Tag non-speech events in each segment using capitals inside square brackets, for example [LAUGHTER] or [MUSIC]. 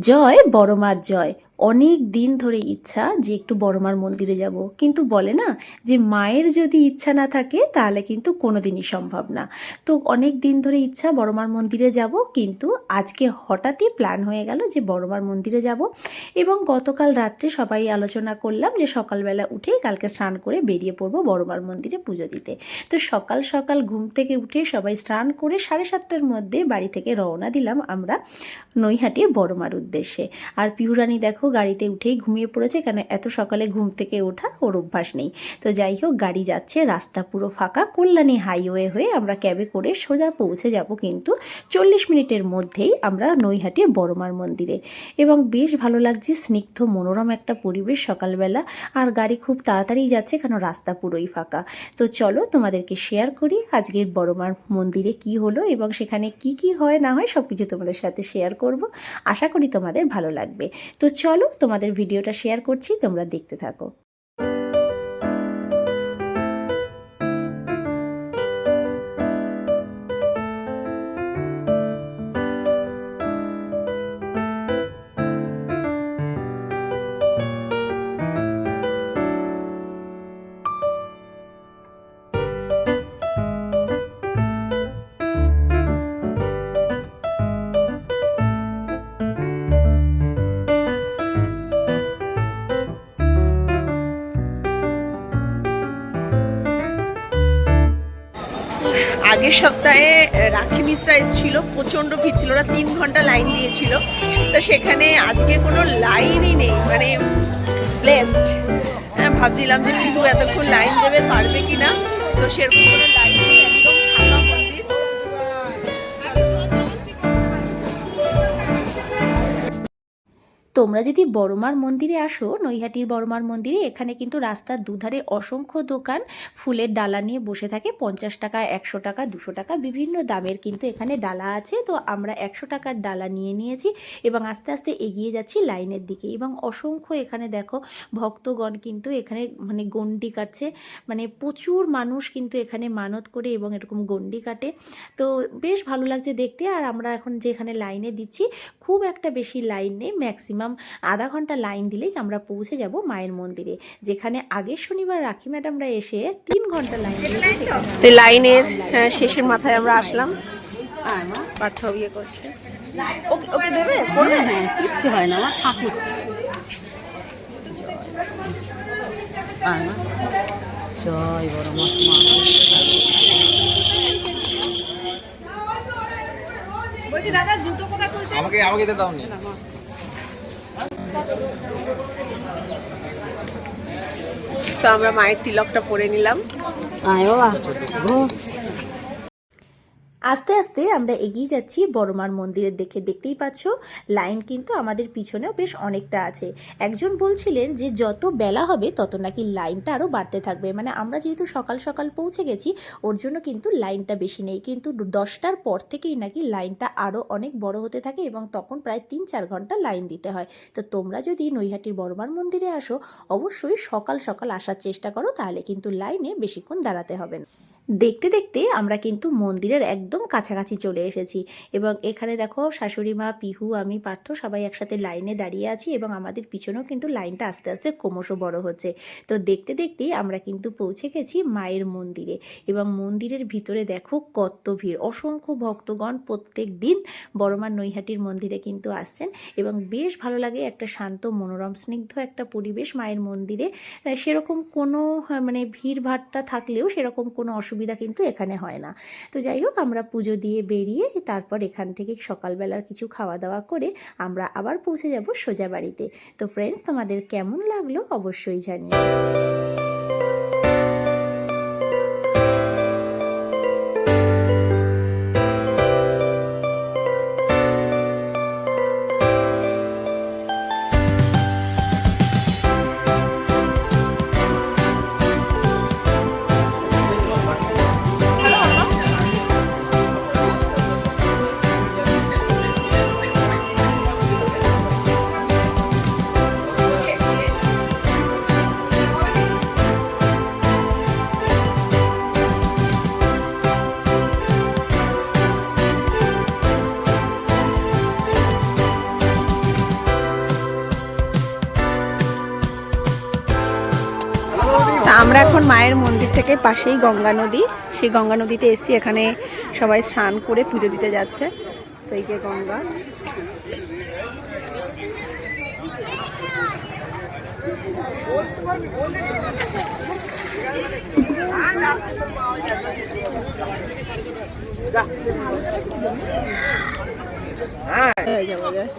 জয় বড়মার জয়। অনেক দিন ধরে ইচ্ছা যে একটু বড়মার মন্দিরে যাব। কিন্তু বলে না যে মায়ের যদি ইচ্ছা না থাকে তাহলে কিন্তু কোনোদিনই সম্ভব না। তো অনেক দিন ধরে ইচ্ছা বড়মার মন্দিরে যাব কিন্তু আজকে হঠাৎই প্ল্যান হয়ে গেল যে বড়মার মন্দিরে যাব এবং গতকাল রাত্রে সবাই আলোচনা করলাম যে সকালবেলা উঠেই কালকে স্নান করে বেরিয়ে পড়ব বড়মার মন্দিরে পুজো দিতে। তো সকাল সকাল ঘুম থেকে উঠে সবাই স্নান করে সাড়ে সাতটার মধ্যে বাড়ি থেকে রওনা দিলাম আমরা নৈহাটির বড়মার উদ্দেশ্যে। আর পিহুরানি দেখো গাড়িতে উঠেই ঘুমিয়ে পড়েছে, কেন এত সকালে ঘুম থেকে ওঠা ওর অভ্যাস নেই। তো যাই হোক, গাড়ি যাচ্ছে, রাস্তা পুরো ফাঁকা, কল্যাণী হাইওয়ে হয়ে আমরা ক্যাবে করে সোজা পৌঁছে যাব কিন্তু চল্লিশ মিনিটের মধ্যেই আমরা নৈহাটির বড়মার মন্দিরে। এবং বেশ ভালো লাগছে, স্নিগ্ধ, মনোরম একটা পরিবেশ সকালবেলা, আর গাড়ি খুব তাড়াতাড়ি যাচ্ছে, কেন রাস্তা পুরোই ফাঁকা। তো চলো, তোমাদেরকে শেয়ার করি আজকের বড়মার মন্দিরে কি হলো এবং সেখানে কি কি হয়, না হয় সব কিছু তোমাদের সাথে শেয়ার করব। আশা করি তোমাদের ভালো লাগবে। তো চলো তোমাদের ভিডিওটা শেয়ার করছি তোমরা দেখতে থাকো। আগের সপ্তাহে রাখি মিশ্রা এসেছিল, প্রচণ্ড ভিড় ছিল, ওরা তিন ঘণ্টা লাইন দিয়েছিল। তো সেখানে আজকে কোনো লাইনই নেই মানে ব্লেসড হ্যাঁ ভাবছিলাম যে ফিরু এতক্ষণ লাইন দেবে, পারবে কি না তো সেরকম কোনো লাইন তোমরা যদি বড়মার মন্দিরে আসো, নৈহাটির বড়মার মন্দিরে, এখানে কিন্তু রাস্তার দুধারে অসংখ্য দোকান ফুলের ডালা নিয়ে বসে থাকে। পঞ্চাশ টাকা, একশো টাকা, দুশো টাকা বিভিন্ন দামের কিন্তু এখানে ডালা আছে। তো আমরা একশো টাকার ডালা নিয়ে নিয়েছি এবং আস্তে আস্তে এগিয়ে যাচ্ছি লাইনের দিকে এবং অসংখ্য এখানে দেখো ভক্তগণ কিন্তু এখানে মানে গন্ডি কাটছে। মানে প্রচুর মানুষ কিন্তু এখানে মানত করে এবং এরকম গন্ডি কাটে। তো বেশ ভালো লাগছে দেখতে। আর আমরা এখন যেখানে লাইনে দিচ্ছি, খুব একটা বেশি লাইন নেই, ম্যাক্সিমাম আধা ঘণ্টা লাইন দিলেই আমরা পৌঁছে যাব মায়ের মন্দিরে। যেখানে আগের শনিবার রাখি ম্যাডামরা এসে তিন ঘণ্টা লাইন লাইনের হ্যাঁ, শেষের মাথায় আমরা আসলাম। পার্থ ইয়ে করছে। ওকে ওকে দেবে? করবে? হ্যাঁ কিচ্ছু হয় না আমার ঠাকুর। জয় বড় মা বলছি দাদা জুতো কোথা খুলছে আমাকে আমাকে দাও নি তো আমরা মায়ের তিলকটা পরে নিলাম। আয় বাবা। আস্তে আস্তে আমরা এগিয়ে যাচ্ছি বড়মার মন্দিরের দেখে দেখতেই পাচ্ছ, লাইন কিন্তু আমাদের পিছনেও বেশ অনেকটা আছে। একজন বলছিলেন যে যত বেলা হবে তত নাকি লাইনটা আরও বাড়তে থাকবে। মানে আমরা যেহেতু সকাল সকাল পৌঁছে গেছি, ওর জন্য কিন্তু লাইনটা বেশি নেই। কিন্তু দশটার পর থেকেই নাকি লাইনটা আরও অনেক বড় হতে থাকে এবং তখন প্রায় তিন চার ঘণ্টা লাইন দিতে হয়। তো তোমরা যদি নৈহাটির বড়মার মন্দিরে আসো, অবশ্যই সকাল সকাল আসার চেষ্টা করো, তাহলে কিন্তু লাইনে বেশিক্ষণ দাঁড়াতে হবে না। দেখতে দেখতে আমরা কিন্তু মন্দিরের একদম কাছাকাছি চলে এসেছি। এবং এখানে দেখো শাশুড়ি মা পিহু আমি পার্থ সবাই একসাথে লাইনে দাঁড়িয়ে আছি এবং আমাদের পিছনেও কিন্তু লাইনটা আস্তে আস্তে ক্রমশ বড় হচ্ছে। তো দেখতে দেখতেই আমরা কিন্তু পৌঁছে গেছি মায়ের মন্দিরে। এবং মন্দিরের ভিতরে দেখো কত ভিড়। অসংখ্য ভক্তগণ প্রত্যেক দিন বড়মার নৈহাটির মন্দিরে কিন্তু আসছেন এবং বেশ ভালো লাগে একটা শান্ত মনোরম স্নিগ্ধ একটা পরিবেশ মায়ের মন্দিরে। সেরকম কোনো আহ, মানে ভিড় ভাট্টা থাকলেও সেরকম কোনো অসুবিধা কিন্তু এখানে হয় না। তো যাই হোক, আমরা পুজো দিয়ে বেরিয়ে তারপর এখান থেকে সকালবেলার কিছু খাওয়া দাওয়া করে আমরা আবার পৌঁছে যাব সোজা বাড়িতে। তো ফ্রেন্ডস তোমাদের কেমন লাগল অবশ্যই জানিও। আমরা এখন মায়ের মন্দির থেকে পাশেই গঙ্গা নদী। সেই গঙ্গা নদীতে এসেছি এখানে সবাই স্নান করে পুজো দিতে যাচ্ছে। তো এই যে গঙ্গা। হয়ে যাব যায়।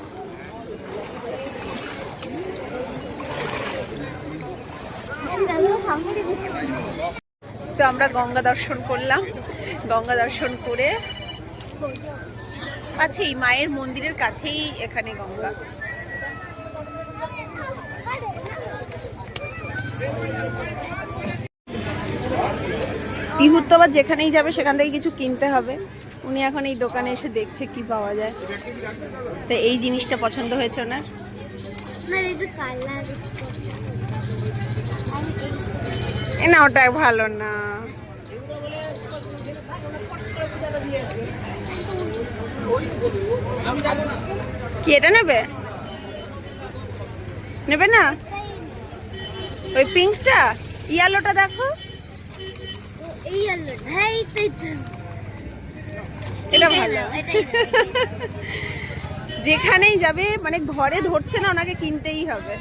তো আমরা গঙ্গা দর্শন করলাম। গঙ্গা দর্শন করে কাছেই মায়ের মন্দিরের কাছেই এখানে গঙ্গা। পিহুর তো আবার যেখানেই যাবে, সেখান থেকে কিছু কিনতে হবে। উনি এখন এই দোকানে এসে দেখছে কি পাওয়া যায়। তো এই জিনিসটা পছন্দ হয়েছে ওনার। না ওটা ভালো না। কি এটা নেবে? নেবে না? ওই পিঙ্কটা? ইয়ালোটা দেখো। এটা ভালো। [LAUGHS] যেখানেই যাবে মানে ঘরে ধরছে না ওনাকে কিনতেই হবে।